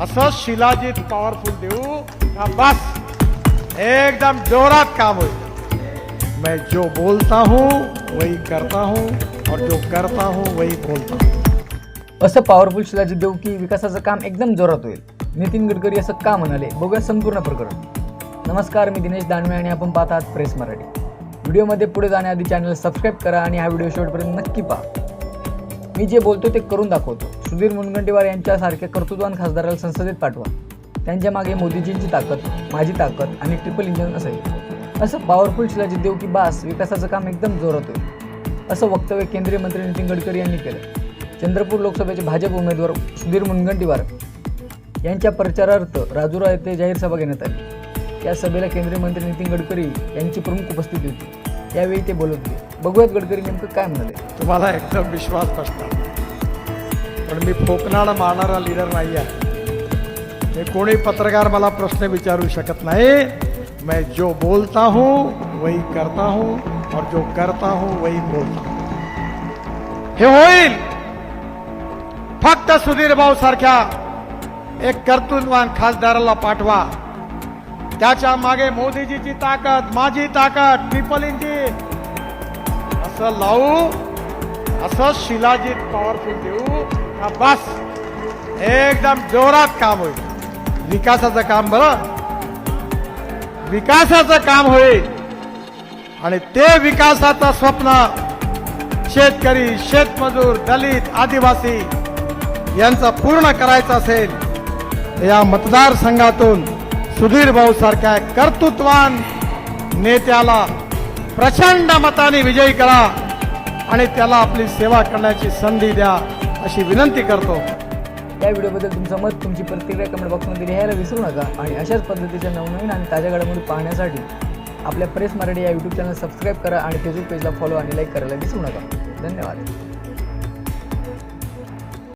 असं शिलाजीत पॉवरफुल देऊ. का बस. एकदम जोरात काम होईल. मैं जो बोलता हूँ वही करता हूँ और जो करता हूँ वही बोलता हूँ. असं पॉवरफुल शिलाजीत देऊ की विकासाचं काम एकदम जोरात होईल. नितीन गडकरी असं का म्हणाले? बघूया संपूर्ण प्रकरण. नमस्कार मी दिनेश दानवे आणि आपण पाहत आहात प्रेस मराठी. व्हिडिओमध्ये पुढे जाण्याआधी चॅनल सबस्क्राईब करा आणि हा व्हिडिओ शेवटपर्यंत नक्की पहा. मी जे बोलतो ते करून दाखवतो. सुधीर मुनगंटीवार यांच्यासारख्या कर्तृत्वान खासदाराला संसदेत पाठवा. त्यांच्या मागे मोदीजींची ताकद माझी ताकद आणि ट्रिपल इंजन असेल असं पॉवरफुल शिलाजित देऊ की बास विकासाचं काम एकदम जोरात होईल. असं वक्तव्य केंद्रीय मंत्री नितीन गडकरी यांनी केलं. चंद्रपूर लोकसभेचे भाजप उमेदवार सुधीर मुनगंटीवार यांच्या प्रचारार्थ राजुरा येथे जाहीर सभा घेण्यात आली. या सभेला केंद्रीय मंत्री नितीन गडकरी यांची प्रमुख उपस्थिती होती. त्यावेळी ते बोलत होते. बघूयात गडकरी नेमकं काय म्हणाले. तुम्हाला एकदम विश्वास बसणार पण मी फोकनाड मारणारा लिडर नाही आहे हे कोणी पत्रकार मला प्रश्न विचारू शकत नाही. मैं जो बोलता हूँ वही करता हूँ और जो करता हूँ वही बोलता हूँ. हे होईल. फक्त सुधीर भाऊ सारख्या एक कर्तृत्वान खासदाराला पाठवा. त्याच्यामागे मोदीजीची ताकद माझी ताकद ट्रिपल इंजिन असं लावू असं शिलाजीत पॉवरफुल देऊ हा बस. एकदम जोरात काम होईल. विकासाचं काम बरं. विकासाचं काम होईल. आणि ते विकासाचं स्वप्न शेतकरी शेतमजूर दलित आदिवासी यांचं पूर्ण करायचं असेल या मतदारसंघातून सुधीर भाऊ सारख्या कर्तृत्वान नेत्याला प्रचंड मताने विजयी करा. आणि त्याला आपली सेवा करण्याची संधी द्या अशी विनंती करतो. या व्हिडिओबद्दल तुमचं मत तुमची प्रतिक्रिया कमेंट बॉक्समध्ये लिहायला विसरू नका आणि अशाच पद्धतीच्या नवनवीन आणि ताज्या घडामोडी पाहण्यासाठी आपल्या प्रेस मराठी या यूट्यूब चॅनल सबस्क्राईब करा आणि फेसबुक पेजला फॉलो आणि लाईक करायला विसरू नका. धन्यवाद.